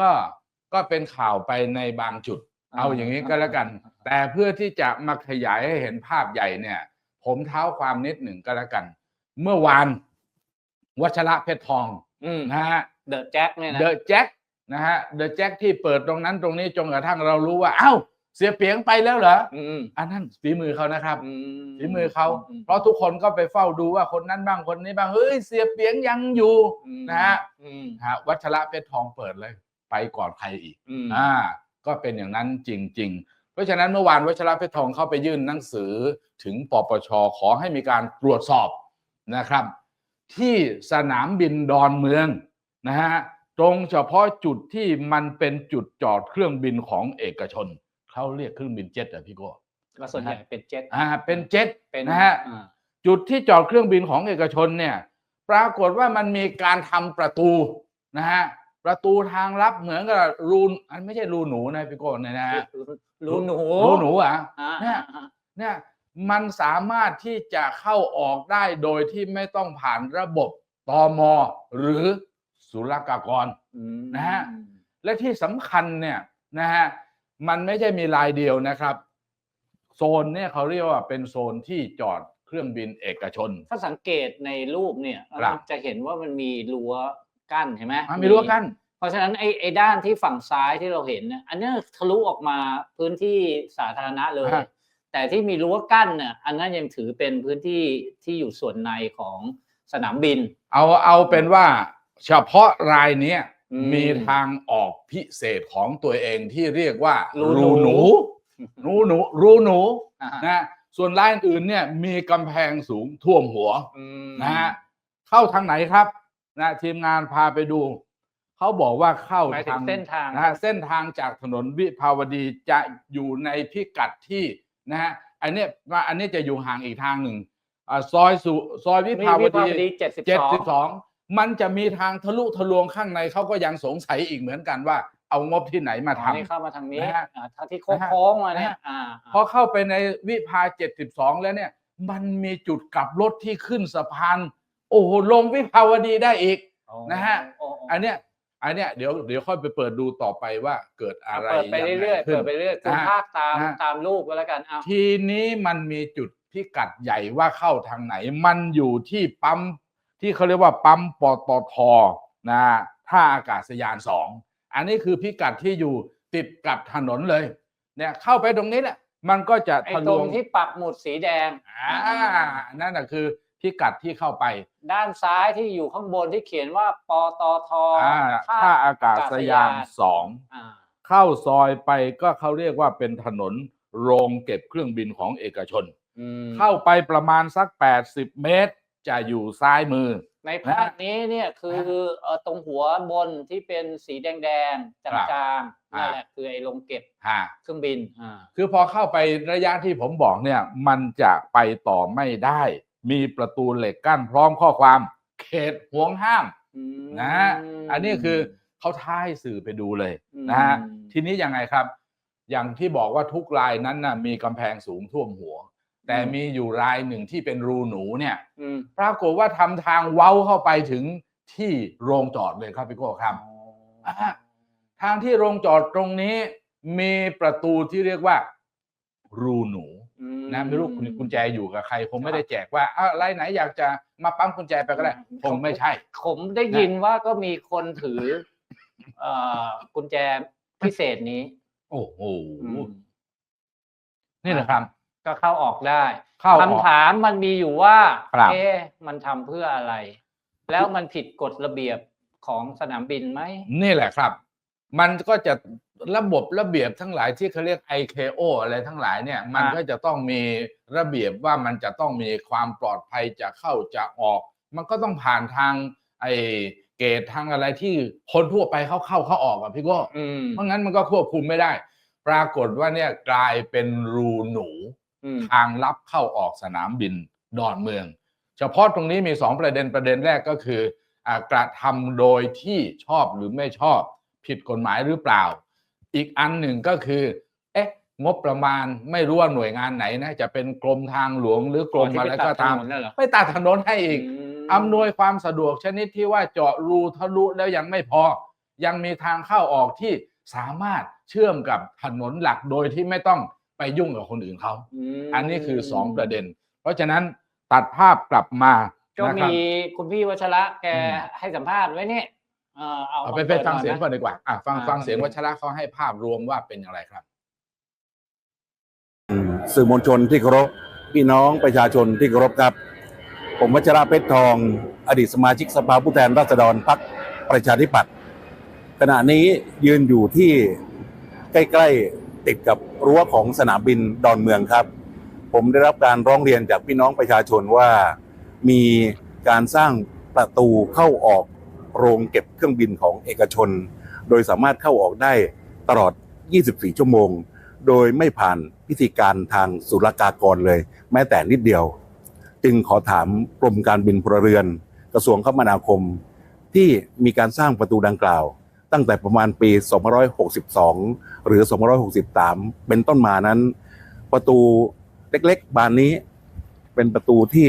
ก็ก็เป็นข่าวไปในบางจุด เอาอย่างนี้ก็แล้วกัน แต่เพื่อที่จะมาขยายให้เห็นภาพใหญ่เนี่ย ผมเท้าความนิดหนึ่งก็แล้วกัน เมื่อวานวัชระเพชรทองอืมนะฮะเดอะแจ็คเนี่ยนะเดอะแจ็คนะฮะเดอะแจ็คที่เปิดตรงนั้นตรงนี้จนกระทั่งเรารู้ว่า เอ้า เสียเปียงไปแล้วเหรออืมอันนั้นฝีมือเขานะครับอืมฝีมือเขาอืมเพราะทุกคนก็ไปเฝ้าดูว่าคนนั้นบ้างคนนี้บ้างเฮ้ยเสียเปียงยังอยู่อืมนะฮะอืมนะฮะวัชระเพชรทองเปิดเลย ไปก่อนใครอีกอืมอ่าก็เป็นอย่างนั้นจริง ๆ เพราะฉะนั้นเมื่อวานวัชระเพชรทองเข้าไปยื่นหนังสือถึงปปชขอให้มีการตรวจสอบนะครับ ที่สนามบินดอนเมืองนะฮะตรงเฉพาะจุดที่มันเป็นจุดจอดเครื่องบินของเอกชนเขาเรียกเครื่องบินเจ็ตอะพี่โก้ก็ส่วนใหญ่เป็นเจ็ตอ่าเป็นเจ็ตเป็นนะฮะอ่าจุดที่จอดเครื่องบินของเอกชนเนี่ย ปรากฏว่ามันมีการทำประตูนะฮะ ประตูทางลับเหมือนกับรูนอันไม่ใช่รูหนูนะพี่โก้เนี่ยนะฮะรู้หนูรูหนูอะอ่าเนี่ยอ่าเนี่ยมันสามารถที่จะเข้าออกได้โดยที่ไม่ต้องผ่านระบบตมหรือศุลกากรอืมนะฮะและที่สำคัญเนี่ยนะฮะมันไม่ใช่มีลายเดียวนะครับ โซนเนี่ยเขาเรียกว่าเป็นโซนที่จอดเครื่องบินเอกชน ถ้าสังเกตในรูปเนี่ยครับเราจะเห็นว่ามันมีรั้ว กั้นเห็นไหมอะมีรั้วกั้นเพราะฉะนั้นไอ้ไอ้ด้านที่ฝั่งซ้ายที่เราเห็นเนี่ยอันเนี้ยทะลุออกมาพื้นที่สาธารณะเลยฮะแต่ที่มีรั้วกั้นเนี่ยอันนั้นยังถือเป็นพื้นที่ที่อยู่ส่วนในของสนามบิน เอาเอาเป็นว่าเฉพาะรายเนี้ยอืมมีทางออกพิเศษของตัวเองที่เรียกว่า รูรูหหนูนูรูหนูรูหนูอ่าฮะนะส่วนรายอื่นเนี่ยมีกำแพงสูงท่วมหัวอืมนะฮะเข้าทางไหนครับ นะทีมงานพาไปดู เขาบอกว่าเข้าหมายถึทางงเส้นทางนะฮะเส้นทางจากถนนวิภาวดีจะอยู่ในพิกัดที่นะฮะอันเนี้ยว่าอันนี้จะอยู่ห่างอีกทางหนึ่งอ่าซอยสุซอยวิมีภาววิภาดีวดีเจ็ดสิบเจ็ดสองสิบสองมันจะมีทางทะลุทะลวงข้างในเขาก็ยังสงสัยอีกเหมือนกันว่า เอางบที่ไหนมาทำนี่เข้ามาทางนี้นะฮะอ่าถ้าที่นะฮะโค้งๆมาเนี่ยนะฮะอ่าพอเข้าไปในวิภาเจ็ดสิบสองแล้วเนี่ย มันมีจุดกลับรถที่ขึ้นสะพาน โอ้โหลงวิภาวดีได้อีก นะฮะโอ้โอ้อันเนี้ยอันเนี้ยเดี๋ยวเดี๋ยวค่อยไปเปิดดูต่อไปว่าเกิดอะไรเปิดไปเรื่อยๆงไงขึ้เปินดไปเรื่อยคุณนะฮะภาคตามนะฮะตามรูปก็แล้วกันเอาทีนี้มันมีจุดพิกัดใหญ่ว่าเข้าทางไหน มันอยู่ที่ปั๊มที่เขาเรียกว่าปั๊มปตทนะท่าอากาศยานสองอันนี้คือพิกัดที่อยู่ติดกับถนนเลย เนี่ยเข้าไปตรงนี้แหละมันก็จะไอ้ทะตลรวงงที่ปักหมุดสีแดงอ่านั่นน่ะคือ พิกัดที่เข้าไป ด้านซ้ายที่อยู่ข้างบนที่เขียนว่าปตทอ่าท่าอากาศยานสองอ่าเข้าซอยไปก็เขาเรียกว่าเป็นถนนโรงเก็บเครื่องบินของเอกชนอืมเข้าไปประมาณสัก 80 เมตร จะอยู่ซ้ายมือ ในภาพนี้เนี่ยคือเอ่อตรงหัวบนที่เป็นสีแดงๆจครับางๆนั่นอ่าแหละคือไอ้โรงเก็บฮะเครื่องบินอ่าคือพอเข้าไประยะที่ผมบอกเนี่ย มันจะไปต่อไม่ได้ มีประตูเหล็กกั้นพร้อมข้อความ เขตห่วงห้ามอืมนะฮะอันนี้คือเขาท้ายสื่อไปดูเลยนะฮะอืมทีนี้ยังไงครับ อย่างที่บอกว่าทุกรายนั้นน่ะมีกำแพงสูงท่วมหัว แต่มีอยู่รายหนึ่งที่เป็นรูหนูเนี่ยอืมปรากฏว่าทำทางเว้าเข้าไปถึงที่โรงจอดเลยครับพี่โก้ครับอ่าทางที่โรงจอดตรงนี้มีประตูที่เรียกว่า รูหนูอื นะไม่รู้คุณกุญแจอยู่กับใครคงไม่ได้แจกว่าอ้าวรายไหนอยากจะมาปั๊มกุญแจไปก็ได้คงไม่ใช่ ผมได้ยินว่าก็มีคนถือ เอ่อกุญแจพิเศษนี้ โอ้โหอืมนี่แหละครับ ก็เข้าออกได้เข้าออกคำถามมันมีอยู่ว่าครับเอ๊ะมันทำเพื่ออะไร แล้วมันผิดกฎระเบียบของสนามบินไหมนี่แหละครับ มันก็จะระบบระเบียบทั้งหลายที่เขาเรียก IKO อะไรทั้งหลายเนี่ยมันอะก็จะต้องมีระเบียบว่ามันจะต้องมีความปลอดภัยจะเข้าจะออก มันก็ต้องผ่านทางไอ้เกตทางอะไรที่คนทั่วไปเขาเข้าเขาออกอะพี่โก้อืมเพราะงั้นมันก็ควบคุมไม่ได้ ปรากฏว่าเนี่ยกลายเป็นรูหนูอืมทางลับเข้าออกสนามบินดอนเมือง เฉพาะตรงนี้มีสองประเด็นประเด็นแรกก็คืออากระทำโดยที่ชอบหรือไม่ชอบ ผิดกฎหมายหรือเปล่า อีกอันหนึ่งก็คือ เอ๊ะ งบประมาณไม่รู้ว่าหน่วยงานไหนนะจะเป็นกรมทางหลวงหรือกรมอะไรก็ตามที่ไปตัดถนนน่ะเหรอไปตัดถนนให้อีกมอำนวยความสะดวกชนิดที่ว่าเจาะรูทะลุแล้วยังไม่พอ ยังมีทางเข้าออกที่สามารถเชื่อมกับถนนหลักโดยที่ไม่ต้องไปยุ่งกับคนอื่นเขามอันนี้คือสองประเด็น เพราะฉะนั้นตัดภาพกลับมาก็นะครับมีคุณพี่วัชระแกอืมให้สัมภาษณ์ไว้เนี่ย เออเอาเอาไปมาไปปิดฟังหน่อเสียงนะก่อนดีกว่าอะฟังอ่าฟังเสียงโอเควัชระเขาให้ภาพรวมว่าเป็นอย่างไรครับ สื่อมวลชนที่เคารพพี่น้องประชาชนที่เคารพครับ ผมวัชระเพชรทอง อดีตสมาชิกสภาผู้แทนราษฎรพรรคประชาธิปัตย์ขณะนี้ยืนอยู่ที่ใกล้ๆติดกับรั้วของสนามบินดอนเมืองครับ ผมได้รับการร้องเรียนจากพี่น้องประชาชนว่ามีการสร้างประตูเข้าออก โรงเก็บเครื่องบินของเอกชน โดยสามารถเข้าออกได้ตลอด 24 ชั่วโมง โดยไม่ผ่านพิธีการทางศุลกากรเลย แม้แต่นิดเดียว จึงขอถามกรมการบินพลเรือน กระทรวงคมนาคม ที่มีการสร้างประตูดังกล่าว ตั้งแต่ประมาณปี 2562 หรือ 2563 เป็นต้นมานั้น ประตูเล็กๆ บานนี้เป็นประตูที่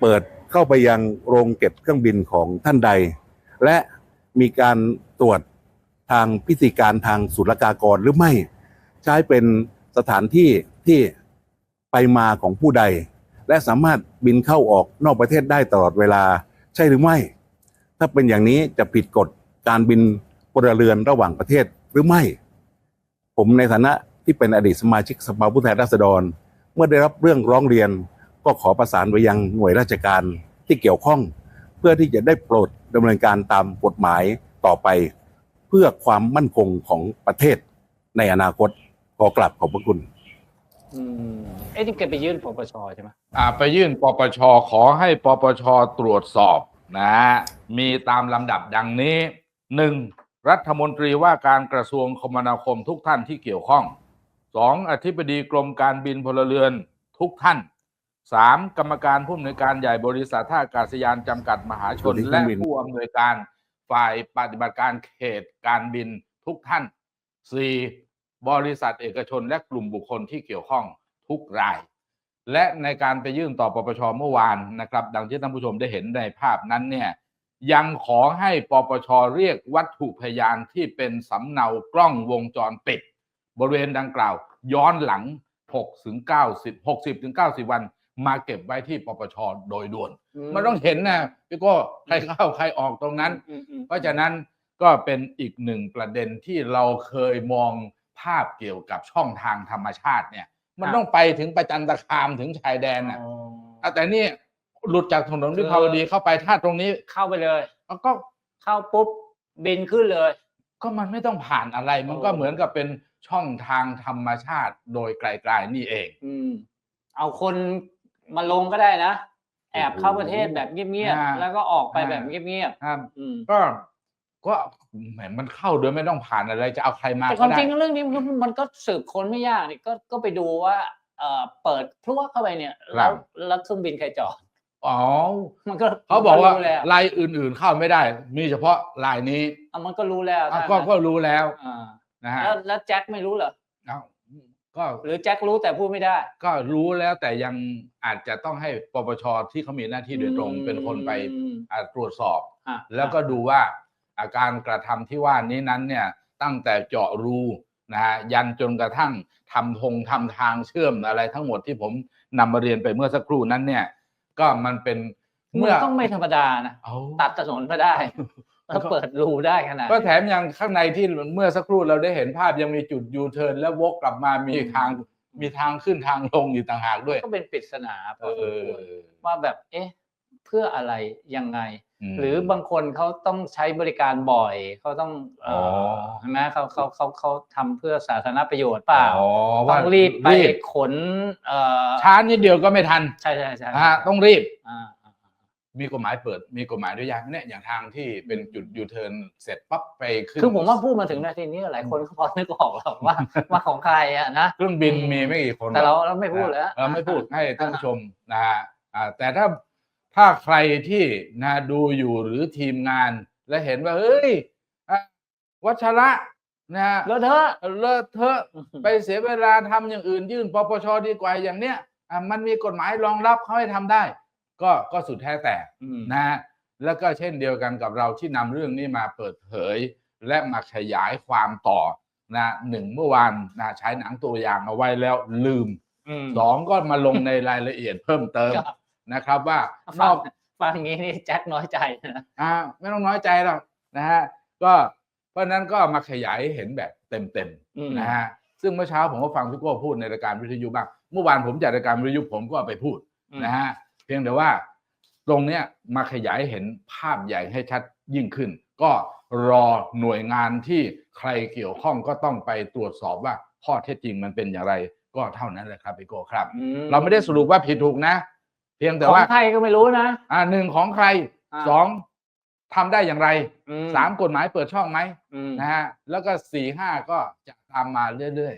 เปิดเข้าไปยังโรงเก็บเครื่องบินของท่านใด และมีการตรวจทางพิธีการทางศุลกากรหรือไม่ ใช้เป็นสถานที่ที่ไปมาของผู้ใด และสามารถบินเข้าออกนอกประเทศได้ตลอดเวลาใช่หรือไม่ ถ้าเป็นอย่างนี้จะผิดกฎการบินพลเรือนระหว่างประเทศหรือไม่ ผมในฐานะที่เป็นอดีตสมาชิกสภาผู้แทนราษฎร เมื่อได้รับเรื่องร้องเรียนก็ขอประสานไปยังหน่วยราชการที่เกี่ยวข้อง เพื่อที่จะได้โปรด ดำเนินการตามกฎหมายต่อไป เพื่อความมั่นคงของประเทศในอนาคตขอกลับขอบพระคุณ อืมเอ๊ะนี่แกไปยื่นปปชใช่ไหมอ่าไปยื่นปปชขอให้ปปชตรวจสอบนะฮะมีตามลำดับดังนี้หนึ่งรัฐมนตรีว่าการกระทรวงคมนาคมทุกท่านที่เกี่ยวข้องสองอธิบดีกรมการบินพลเรือนทุกท่าน สามกรรมการผู้อำนวยการใหญ่บริษัทท่าอากาศยานจำกัดมหาชนสวัสดีครับและบินผู้อำนวยการฝ่ายปฏิบัติการเขตการบินทุกท่านสี่บริษัทเอกชนและกลุ่มบุคคลที่เกี่ยวข้องทุกราย และในการไปยื่นต่อปปชเมื่อวานนะครับ ดังที่ท่านผู้ชมได้เห็นในภาพนั้นเนี่ยยังขอให้ปปชเรียกวัตถุพยานที่เป็นสำเนากล้องวงจรปิด บริเวณดังกล่าว ย้อนหลัง6ถึง90 60ถึง90 วัน มาเก็บไว้ที่ปปชโดยด่วน มันต้องเห็นนะพี่โก้ใครเข้าใครออกตรงนั้นอืมอืมเพราะฉะนั้นก็เป็นอีกหนึ่งประเด็นที่เราเคยมองภาพเกี่ยวกับช่องทางธรรมชาติเนี่ย มันต้องไปถึงประจันตคามถึงชายแดนน่ะอ๋ออะแต่นี่หลุดจากถนนวิภาวดีเข้าไปถ้าตรงนี้เข้าไปเลยก็เข้าปุ๊บบินขึ้นเลย ก็มันไม่ต้องผ่านอะไร มันก็โอ้เหมือนกับเป็นช่องทางธรรมชาติโดยไกลๆนี่เอง อืมเอาคน มาลงก็ได้นะ แอบเข้าประเทศแบบเงียบอ่าๆแล้วก็ออกไปอ่าแบบเงียบครับๆอืมก็ก็แหมมันเข้าโดยไม่ต้องผ่านอะไรจะเอาใครมาแต่คก็วามได้จริงเรื่องนี้มันก็มันก็สืบค้นไม่ยากนี่ก็ก็ไปดูว่าเอ่อเปิดพลั่วเข้าไปเนี่ยแล้วแล้วเครื่องบินใครจอดอ๋อ มันก็เขาบอกว่ามันรู้แล้วลายอื่นๆเข้าไม่ได้ มีเฉพาะลายนี้อะมันก็รู้แล้วอะถ้าก็งั้นก็รู้แล้วอ่านะฮะแล้วแล้วแจ็คไม่รู้เหรอเอ้า ก็หรือแจ็ครู้แต่พูดไม่ได้ ก็รู้แล้วแต่ยังอาจจะต้องให้ปปชที่เขามีหน้าที่โดยตรงอืมเป็นคนไปอ่าตรวจสอบอะแล้วก็ดูว่าอาการกระทำที่ว่านี้นั้นเนี่ยตั้งแต่เจาะรูนะฮะยันจนกระทั่งทำธงทำทางเชื่อมอะไรทั้งหมดที่ผมนำมาเรียนไปเมื่อสักครู่นั้นเนี่ย ก็มันเป็นมัเมื่อนต้องไม่ธรรมดานะเอาตัดถนนมาได้ แล้วเปิดรูได้ขนาดก็นี้แถมยังข้างในที่เมื่อสักครู่เราได้เห็นภาพยังมีจุดยูเทิร์นแล้ววกกลับมามีทางมีทางขึ้นทางลงอยู่ต่างหากด้วย ก็เป็นปริศนาพเออสมอควรว่าแบบเอ๊ะ เพื่ออะไรยังไงมหรือบางคนเขาต้องใช้บริการบ่อยเขาต้องเอ่ออใช่ไหมเขาเขาเขาเขาทำเพื่อสาธารณประโยชน์เปล่าอ๋อต้ว่าองรีบไปรีบขนเอ่อช้านิดเดียวก็ไม่ทัน ใช่ใช่ใช่นะฮะต้องรีบอ่าอ่า มีกฎหมายเปิดมีกฎหมายด้วยยังเนี่ยอย่างทางที่เป็นจุดยูเทิร์นเสร็จปั๊บไปขึ้นคือผมว่าพูดมาถึงนาทีนี้หลายคนก็พอนึกออกแล้วว่าว่าของใครอะนะเครื่องบินมีไม่กี่คนแต่เราหอกเราไม่พูดแล้วเราไม่พูดให้ท่านผู้ชมนะฮะอ่าแต่ถ้าถ้าใครที่นะดูอยู่หรือทีมงาน และเห็นว่าเฮ้ยอะวัชระนะฮะแล้วเธอะเลอะเทอะไปเสียเวลาทำอย่างอื่นยื่นปปชดีกว่าอย่างเนี้ยอะมันมีกฎหมายรองรับเขาให้ทำได้ ก็ก็สุดแท้แต่อืมนะฮะแล้วก็เช่นเดียวกันกับเราที่นำเรื่องนี้มาเปิดเผย และมาขยายความต่อนะหนึ่งเมื่อวานนะใช้หนังตัวอย่างเอาไว้แล้วลืมอืมสองก็มาลงในรายละเอียดเพิ่มเติมครับนะครับ ว่านฟัองกฟังอย่างนี้นี่แจ็คน้อยใจนะอ่าไม่ต้องน้อยใจหรอกนะฮะก็เพราะฉะนั้นก็มาขยายให้เห็นแบบเต็มอืมๆนะฮะซึ่งเมื่อเช้าผมก็ฟังพี่โก้พูดในรายการวิทยุบ้างเมื่อวานผมจัดรายการวิทยุผมก็ไปพูดนะฮะ เพียงแต่ว่าตรงเนี้ยมาขยายเห็นภาพใหญ่ให้ชัดยิ่งขึ้น ก็รอหน่วยงานที่ใครเกี่ยวข้องก็ต้องไปตรวจสอบว่าข้อเท็จจริงมันเป็นอย่างไรก็เท่านั้นแหละครับพี่โก้ครับอืเราไม่ได้สรุปว่าผิดถูกนะ เพียงแต่ของว่าใครก็ไม่รู้นะ อ่าหนึ่งของใครอ่าสองทำได้อย่างไรอืสามกฎหมายเปิดช่องไหมอืมนะฮะแล้วก็สี่ห้าก็จะตามมาเรื่อย